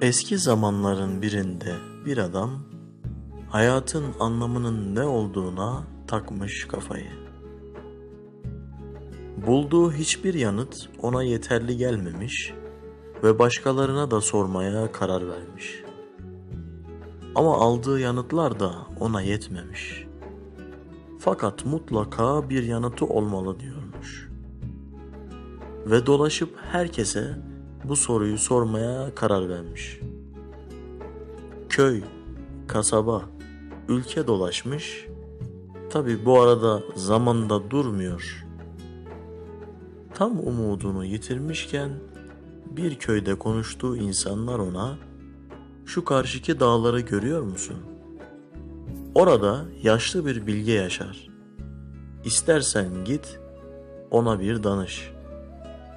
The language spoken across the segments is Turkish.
Eski zamanların birinde bir adam hayatın anlamının ne olduğuna takmış kafayı. Bulduğu hiçbir yanıt ona yeterli gelmemiş ve başkalarına da sormaya karar vermiş. Ama aldığı yanıtlar da ona yetmemiş. Fakat mutlaka bir yanıtı olmalı diyormuş. Ve dolaşıp herkese bu soruyu sormaya karar vermiş. Köy, kasaba, ülke dolaşmış. Tabi bu arada zamanda durmuyor. Tam umudunu yitirmişken bir köyde konuştuğu insanlar ona şu karşıki dağları görüyor musun? Orada yaşlı bir bilge yaşar. İstersen git ona bir danış.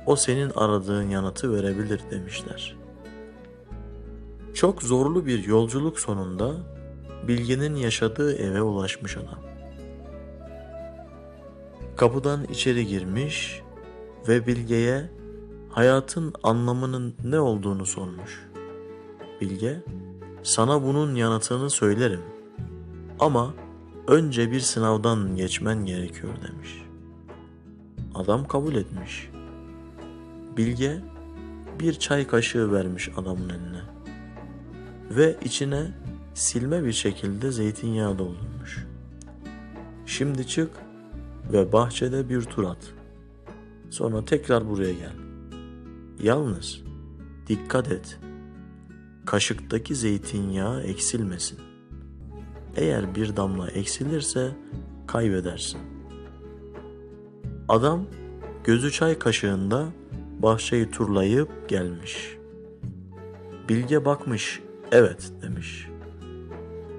O senin aradığın yanıtı verebilir demişler. Çok zorlu bir yolculuk sonunda bilgenin yaşadığı eve ulaşmış adam. Kapıdan içeri girmiş ve bilgeye hayatın anlamının ne olduğunu sormuş. Bilge, sana bunun yanıtını söylerim ama önce bir sınavdan geçmen gerekiyor demiş. Adam kabul etmiş. Bilge bir çay kaşığı vermiş adamın eline ve içine silme bir şekilde zeytinyağı doldurmuş. Şimdi çık ve bahçede bir tur at. Sonra tekrar buraya gel. Yalnız dikkat et. Kaşıktaki zeytinyağı eksilmesin. Eğer bir damla eksilirse kaybedersin. Adam gözü çay kaşığında bahçeyi turlayıp gelmiş. Bilge bakmış, evet demiş.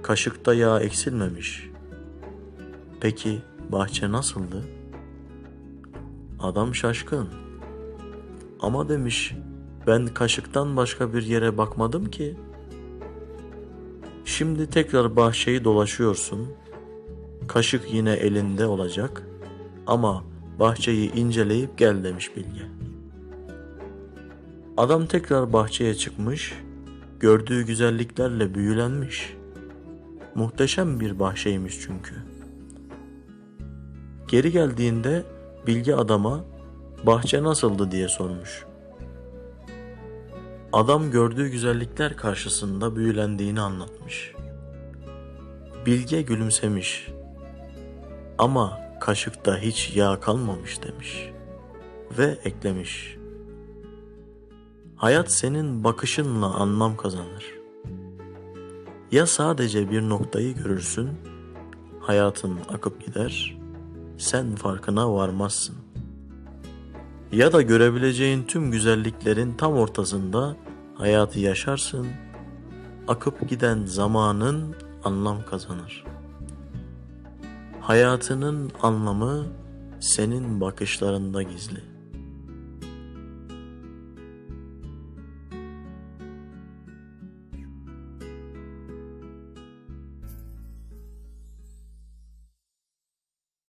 Kaşıkta yağ eksilmemiş. Peki bahçe nasıldı? Adam şaşkın. Ama demiş, ben kaşıktan başka bir yere bakmadım ki. Şimdi tekrar bahçeyi dolaşıyorsun. Kaşık yine elinde olacak ama bahçeyi inceleyip gel demiş Bilge. Adam tekrar bahçeye çıkmış, gördüğü güzelliklerle büyülenmiş. Muhteşem bir bahçeymiş çünkü. Geri geldiğinde Bilge adama bahçe nasıldı diye sormuş. Adam gördüğü güzellikler karşısında büyülendiğini anlatmış. Bilge gülümsemiş. Ama kaşıkta hiç yağ kalmamış demiş. Ve eklemiş. Hayat senin bakışınla anlam kazanır. Ya sadece bir noktayı görürsün, hayatın akıp gider, sen farkına varmazsın. Ya da görebileceğin tüm güzelliklerin tam ortasında hayatı yaşarsın, akıp giden zamanın anlam kazanır. Hayatının anlamı senin bakışlarında gizli.